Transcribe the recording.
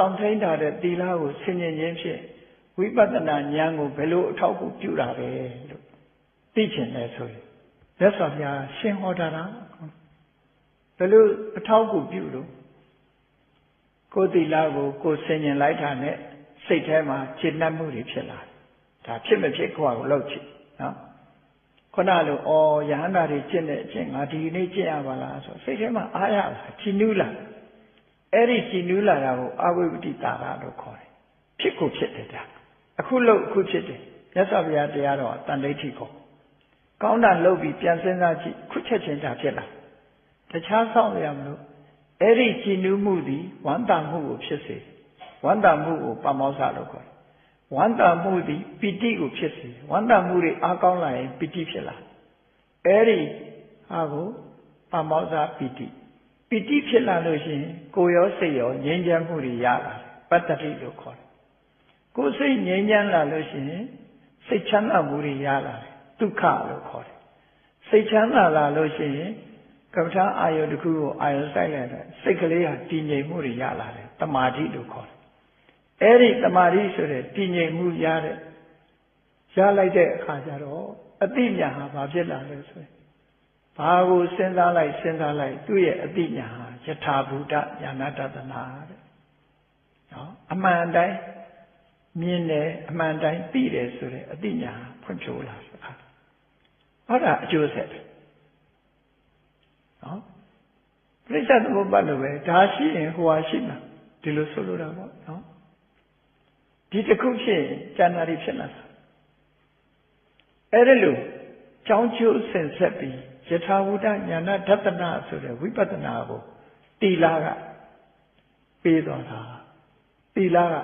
စောင့်ထိန်ထားတဲ့သီလကိုဆင်ញင်ခြင်းဖြင့်ဝိပဿနာဉာဏ်ကိုဘယ်လိုအထောက်အကူပြုတာလဲလို့သိချင်တယ်ဆိုရင်မြတ်စွာဘုရားရှင်းဟောတာလားဘယ်လိုအထောက်အကူပြုလို့ကိုယ်သီလကိုကိုယ်ဆင်ញင်လိုက်တာနဲ့စိတ်ထဲမှာခြေနှက်မှုတွေဖြစ်လာတယ်ဒါဖြစ်မဖြစ်ကိုယ့်ကိုလောက်ချစ်နော်ခုနလိုအော်ယဟန္တာတွေကျင့်တဲ့အကျင့်ငါဒီနေ့ကျင့်ရပါလားဆိုစိတ်ထဲမှာအားရလာချီနူးလာ အဲ့ဒီချီနူးလာတာကိုအဝိပတိတာရလို့ခေါ်တယ်ဖြစ်ကိုဖြစ်တယ်ဒါအခုလို့အခုဖြစ်တယ်မြတ်စွာဘုရားတရားတော်တန်ဋိဋ္ဌိကိုကောင်းတာလုပ်ပြီးပြန်စဉ်းစားကြည့်ခုချက်ချင်းဒါဖြစ်လာတခြားဆောင်ရမလို့အဲ့ဒီချီနူးမှုသည်ဝမ်းသာမှုကိုဖြစ်စေဝမ်းသာမှုကိုပမောဇ္ဇလို့ခေါ်တယ်ဝမ်းသာမှုသည်ပီတိကိုဖြစ်စေဝမ်းသာမှုတွေအားကောင်းလာရင်ပီတိဖြစ်လာအဲ့ဒီဟာကိုပမောဇ္ဇပီတိ ပီတိဖြစ်လာလို့ရှိရင်ကိုယ်ရောစိတ်ရောငြိမ်းချမ်းမှုတွေရလာတယ်ပတ္တတိလို့ခေါ်တယ်ကိုယ်စိတ်ငြိမ်းချမ်းလာလို့ရှိရင်စိတ်ချမ်းသာမှုတွေရလာတယ်ဒုက္ခလို့ခေါ်တယ်စိတ်ချမ်းသာလာလို့ရှိရင်ကပ္ပထာအာယုတစ်ခုကိုအာယုစိုက်လိုက်တဲ့စိတ်ကလေးဟာတည်ငြိမ်မှုတွေရလာတယ်တမာတိလို့ခေါ်တယ်အဲ့ဒီတမာတိဆိုတဲ့တည်ငြိမ်မှုရတဲ့ရလိုက်တဲ့အခါကျတော့အတိညာဟာဘာဖြစ်လာလဲဆိုရင် ဘာကိုစဉ်းစားလိုက်စဉ်းစားလိုက်သူ့ရဲ့အတိညာဟာယထာဘူတညာနာတတနာတဲ့နော်အမှန်တိုင်းမြင်တယ်အမှန်တိုင်းသိတယ်ဆိုတဲ့အတိညာဖွံ့ဖြိုးလာဆိုတာဟောတာအကျိုးဆက်တယ်နော်ပြိဿသမုပ္ပါဒ်လိုပဲဒါရှိရင်ဟိုဟာရှိမှာဒီလိုဆိုလိုတာပေါ့နော်ဒီတစ်ခုဖြစ်ရင်ဉာဏ်နာရီဖြစ်လာတာအဲ့ဒါလို့ကြောင်းကျိုးဆင်ဆက်ပြီး ယထာဝုဒညာနာဒသနာဆိုတဲ့ဝိပဿနာကိုတီလာကပေးတော်တာတီလာက